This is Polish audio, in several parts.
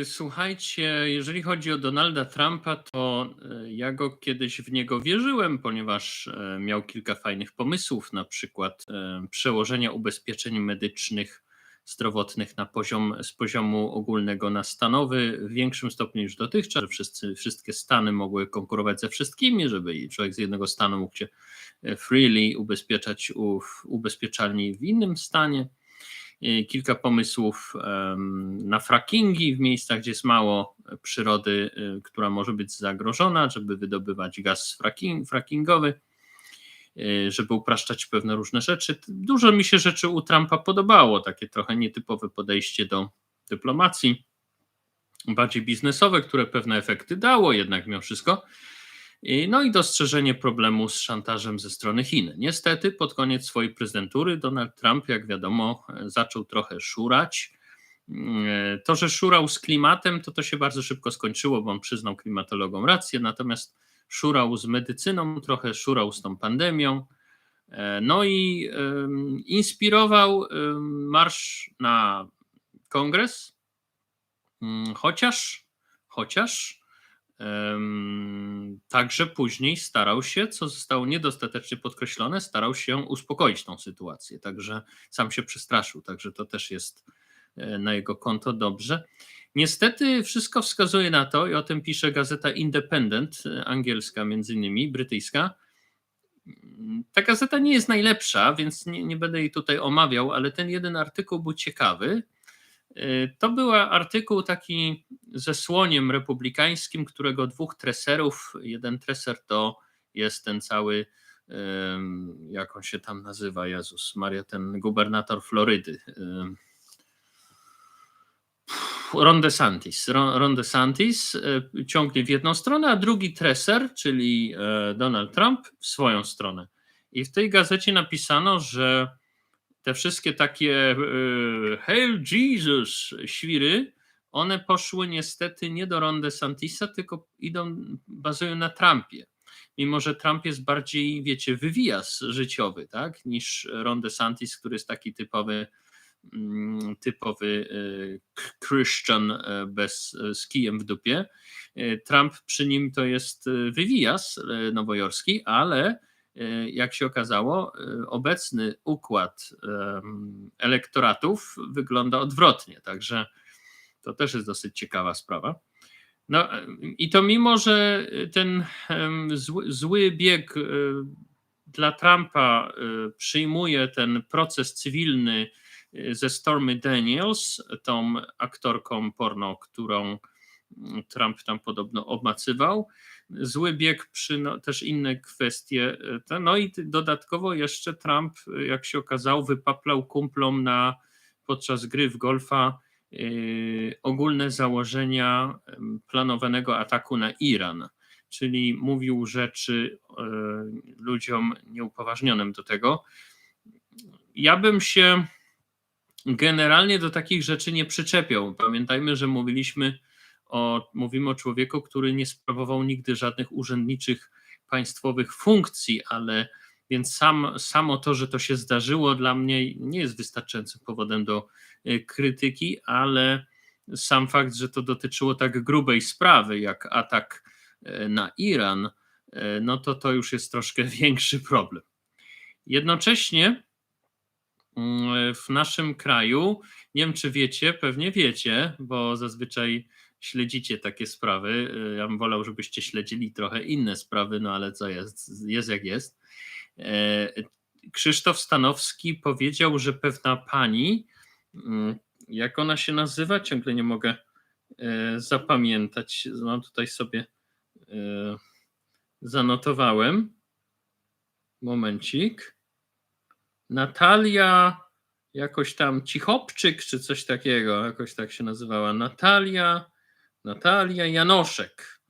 Y, Słuchajcie, jeżeli chodzi o Donalda Trumpa, to y, ja go kiedyś w niego wierzyłem, ponieważ e, miał kilka fajnych pomysłów, na przykład przełożenia ubezpieczeń medycznych, zdrowotnych na poziom, z poziomu ogólnego na stanowy w większym stopniu niż dotychczas, że wszyscy, wszystkie stany mogły konkurować ze wszystkimi, żeby człowiek z jednego stanu mógł się freely ubezpieczać u ubezpieczalni w innym stanie. y, kilka pomysłów na frackingi w miejscach, gdzie jest mało przyrody, y, która może być zagrożona, żeby wydobywać gaz fracking, frackingowy, y, żeby upraszczać pewne różne rzeczy. Dużo mi się rzeczy u Trumpa podobało, takie trochę nietypowe podejście do dyplomacji, bardziej biznesowe, które pewne efekty dało jednak mimo wszystko. No i dostrzeżenie problemu z szantażem ze strony Chin. Niestety pod koniec swojej prezydentury Donald Trump, jak wiadomo, zaczął trochę szurać. Mm, To, że szurał z klimatem, to to się bardzo szybko skończyło, bo on przyznał klimatologom rację, natomiast szurał z medycyną, trochę szurał z tą pandemią. E, No i inspirował marsz na kongres, Mm, chociaż, chociaż Także później starał się, co zostało niedostatecznie podkreślone, starał się uspokoić tą sytuację. Także sam się przestraszył, także to też jest e, na jego konto dobrze. Niestety wszystko wskazuje na to, i o tym pisze gazeta Independent, e, angielska między innymi, brytyjska. Ta gazeta nie jest najlepsza, więc nie, nie będę jej tutaj omawiał, ale ten jeden artykuł był ciekawy. Y, To był artykuł taki ze słoniem republikańskim, którego dwóch treserów, jeden treser to jest ten cały, jak on się tam nazywa, Jezus Maria, ten gubernator Florydy. Ron DeSantis. Ron, Ron DeSantis y, ciągnie w jedną stronę, a drugi treser, czyli e, Donald Trump, w swoją stronę. I w tej gazecie napisano, że te wszystkie takie e, Hail Jesus świry, one poszły niestety nie do Ron DeSantisa, tylko idą, bazują na Trumpie. Mimo, że Trump jest bardziej, wiecie, wywijas życiowy, tak, niż Ron DeSantis, który jest taki typowy, mm, typowy e, Christian e, bez, z kijem w dupie. Trump przy nim to jest wywijas e, nowojorski, ale jak się okazało, e, obecny układ elektoratów wygląda odwrotnie. Także to też jest dosyć ciekawa sprawa. No e, i to mimo, że ten zły, zły bieg e, dla Trumpa e, przyjmuje ten proces cywilny e, ze Stormy Daniels, tą aktorką porno, którą Trump tam podobno obmacywał. Zły bieg przy no, też inne kwestie. e, te- No i dodatkowo jeszcze Trump, e, jak się okazało, wypaplał kumplom na podczas gry w golfa e, ogólne założenia planowanego ataku na Iran. Czyli mówił rzeczy e, ludziom nieupoważnionym do tego. Ja bym się generalnie do takich rzeczy nie przyczepiał. Pamiętajmy, że mówiliśmy o, mówimy o człowieku, który nie sprawował nigdy żadnych urzędniczych państwowych funkcji, ale więc sam, samo to, że to się zdarzyło, dla mnie nie jest wystarczającym powodem do y, krytyki, ale sam fakt, że to dotyczyło tak grubej sprawy, jak atak y, na Iran, y, no to to już jest troszkę większy problem. Jednocześnie mm, w naszym kraju, nie wiem czy wiecie, pewnie wiecie, bo zazwyczaj śledzicie takie sprawy. y, Ja bym wolał, żebyście śledzili trochę inne sprawy, no ale co jest, jest jak jest. E, Krzysztof Stanowski powiedział, że pewna pani, mm, jak ona się nazywa, ciągle nie mogę e, zapamiętać. Mam tutaj sobie e, zanotowałem. Momencik. Natalia jakoś tam Cichopczyk czy coś takiego, jakoś tak się nazywała. Natalia, Natalia Janoszek.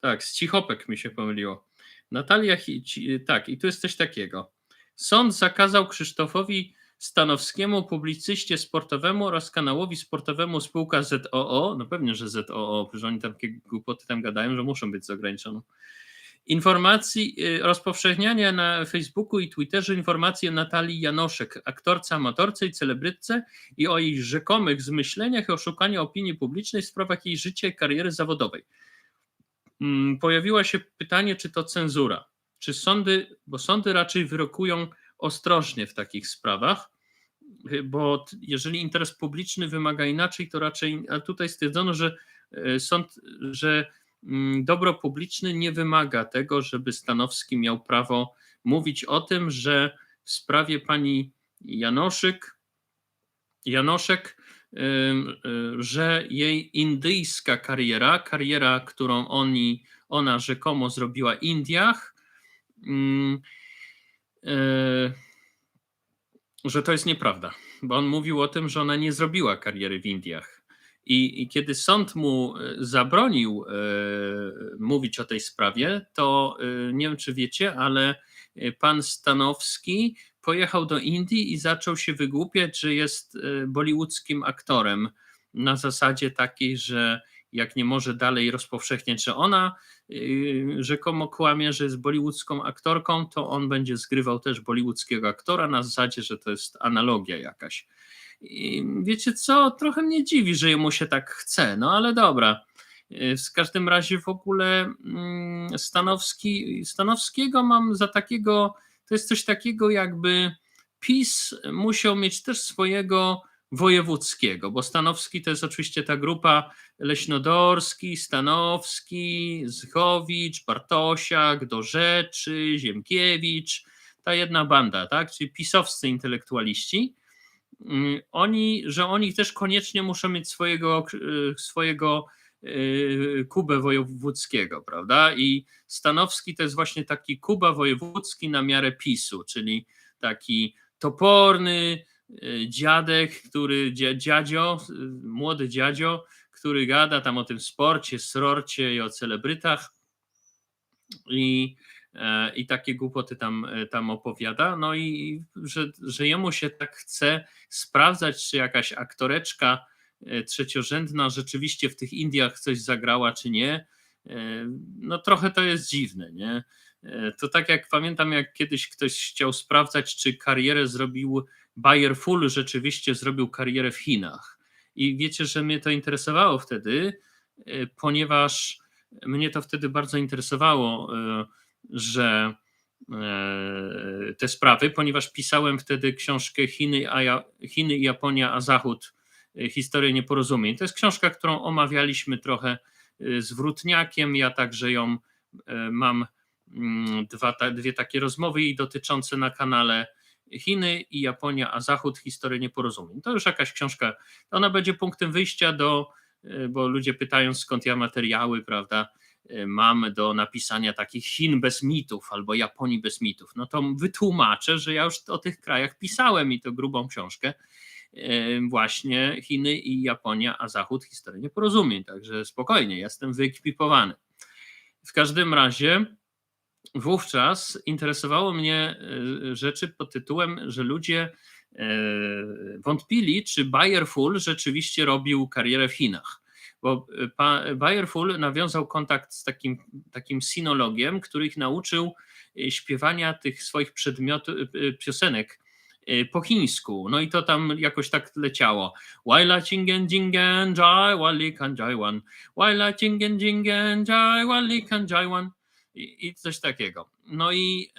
Tak, z Cichopek mi się pomyliło. Natalia, tak, i tu jest coś takiego. Sąd zakazał Krzysztofowi Stanowskiemu, publicyście sportowemu oraz kanałowi sportowemu spółka ZOO, no pewnie, że ZOO, przecież oni tam takie głupoty tam gadają, że muszą być z ograniczoną informacji, y, rozpowszechniania na Facebooku i Twitterze informacji o Natalii Janoszek, aktorce, amatorce i celebrytce i o jej rzekomych zmyśleniach i oszukaniu opinii publicznej w sprawach jej życia i kariery zawodowej. Mm, Pojawiło się pytanie, czy to cenzura, czy sądy, bo sądy raczej wyrokują ostrożnie w takich sprawach, y, bo jeżeli interes publiczny wymaga inaczej, to raczej, a tutaj stwierdzono, że y, sąd, że dobro publiczne nie wymaga tego, żeby Stanowski miał prawo mówić o tym, że w sprawie pani Janoszyk, Janoszek, y, że jej indyjska kariera, kariera, którą oni, ona rzekomo zrobiła w Indiach, ym, y, że to jest nieprawda, bo on mówił o tym, że ona nie zrobiła kariery w Indiach. I, i kiedy sąd mu e, zabronił e, mówić o tej sprawie, to e, nie wiem, czy wiecie, ale pan Stanowski pojechał do Indii i zaczął się wygłupiać, że jest bollywoodzkim aktorem na zasadzie takiej, że jak nie może dalej rozpowszechniać, że ona rzekomo kłamie, że jest bollywoodzką aktorką, to on będzie zgrywał też bollywoodzkiego aktora na zasadzie, że to jest analogia jakaś. I wiecie co, trochę mnie dziwi, że jemu się tak chce, no ale dobra. Yy, W każdym razie w ogóle mm, Stanowski, Stanowskiego mam za takiego, to jest coś takiego jakby PiS musiał mieć też swojego wojewódzkiego, bo Stanowski to jest oczywiście ta grupa Leśnodorski, Stanowski, Zychowicz, Bartosiak, Dorzeczy, Ziemkiewicz, ta jedna banda, tak? czyli pisowscy intelektualiści. Mm, Oni, że oni też koniecznie muszą mieć swojego, y, swojego y, Kubę wojewódzkiego, prawda? I Stanowski to jest właśnie taki Kuba wojewódzki na miarę PiSu, czyli taki toporny y, dziadek, który, dzia- dziadzio, młody dziadzio, który gada tam o tym sporcie, srorcie i o celebrytach i, e, i takie głupoty tam, e, tam opowiada. No i że, że jemu się tak chce sprawdzać, czy jakaś aktoreczka e, trzeciorzędna rzeczywiście w tych Indiach coś zagrała, czy nie. E, No trochę to jest dziwne, nie? E, To tak jak pamiętam, jak kiedyś ktoś chciał sprawdzać, czy karierę zrobił Bayer Full, rzeczywiście zrobił karierę w Chinach. I wiecie, że mnie to interesowało wtedy, e, ponieważ mnie to wtedy bardzo interesowało, e, że e, te sprawy, ponieważ pisałem wtedy książkę Chiny, a ja, Chiny i Japonia, a Zachód, e, historię nieporozumień. To jest książka, którą omawialiśmy trochę e, z Wrutniakiem. Ja także ją mam mm, dwa, dwie takie rozmowy i dotyczące na kanale Chiny i Japonia, a Zachód, historię nieporozumień. To już jakaś książka, ona będzie punktem wyjścia do, bo ludzie pytają skąd ja materiały, prawda, mam do napisania takich Chin bez mitów albo Japonii bez mitów. No to wytłumaczę, że ja już o tych krajach pisałem i to grubą książkę. e, Właśnie Chiny i Japonia, a Zachód, historię nieporozumień. Także spokojnie, jestem wyekipowany. W każdym razie wówczas interesowało mnie e, rzeczy pod tytułem, że ludzie wątpili, czy Bayer Full rzeczywiście robił karierę w Chinach. Bo e, pa- Bayer Full nawiązał kontakt z takim, takim sinologiem, który ich nauczył e, śpiewania tych swoich przedmiotów, e, piosenek po chińsku. No i to tam jakoś tak leciało. Waila chingen jingen jai wali kan jai wan. Waila chingen jingen jai wali kan jai wan i, coś takiego. No i,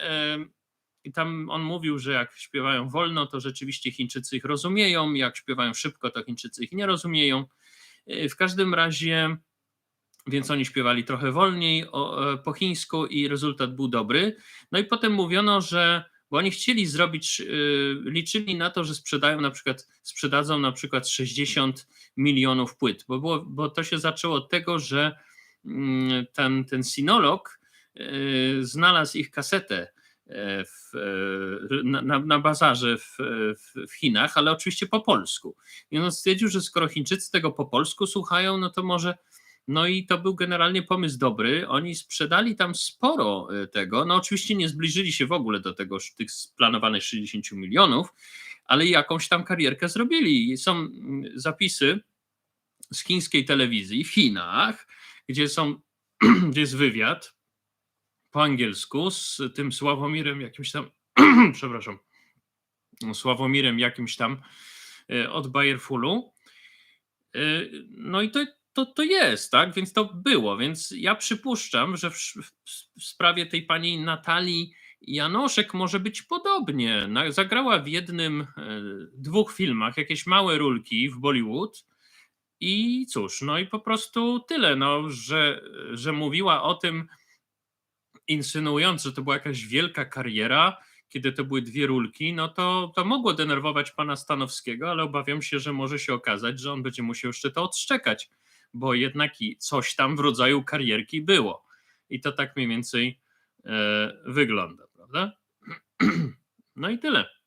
i tam on mówił, że jak śpiewają wolno, to rzeczywiście Chińczycy ich rozumieją, jak śpiewają szybko, to Chińczycy ich nie rozumieją. E, W każdym razie, więc oni śpiewali trochę wolniej e, po chińsku i rezultat był dobry. No i potem mówiono, że bo oni chcieli zrobić, y, liczyli na to, że sprzedają na przykład, sprzedadzą na przykład 60 milionów płyt, bo, było, bo to się zaczęło od tego, że mm, ten, ten sinolog znalazł ich kasetę e, w, e, na, na, bazarze w, w, w Chinach, ale oczywiście po polsku. I on stwierdził, że skoro Chińczycy tego po polsku słuchają, no to może. No i to był generalnie pomysł dobry. Oni sprzedali tam sporo e, tego. No oczywiście nie zbliżyli się w ogóle do tego, tych planowanych 60 milionów, ale jakąś tam karierkę zrobili. Są mm, zapisy z chińskiej telewizji w Chinach, gdzie są, gdzie jest wywiad po angielsku z tym Sławomirem jakimś tam, przepraszam, Sławomirem jakimś tam e, od Bayerfulu. E, No i to, to, to jest, tak? Więc to było. Więc ja przypuszczam, że w, w, sprawie tej pani Natalii Janoszek może być podobnie. Zagrała w jednym, e, dwóch filmach jakieś małe rulki w Bollywood. I cóż, no i po prostu tyle, no, że, że mówiła o tym, insynuując, że to była jakaś wielka kariera, kiedy to były dwie rulki, no to, to mogło denerwować pana Stanowskiego, ale obawiam się, że może się okazać, że on będzie musiał jeszcze to odszczekać, bo jednak coś tam w rodzaju karierki było. I to tak mniej więcej e, wygląda, prawda? No i tyle.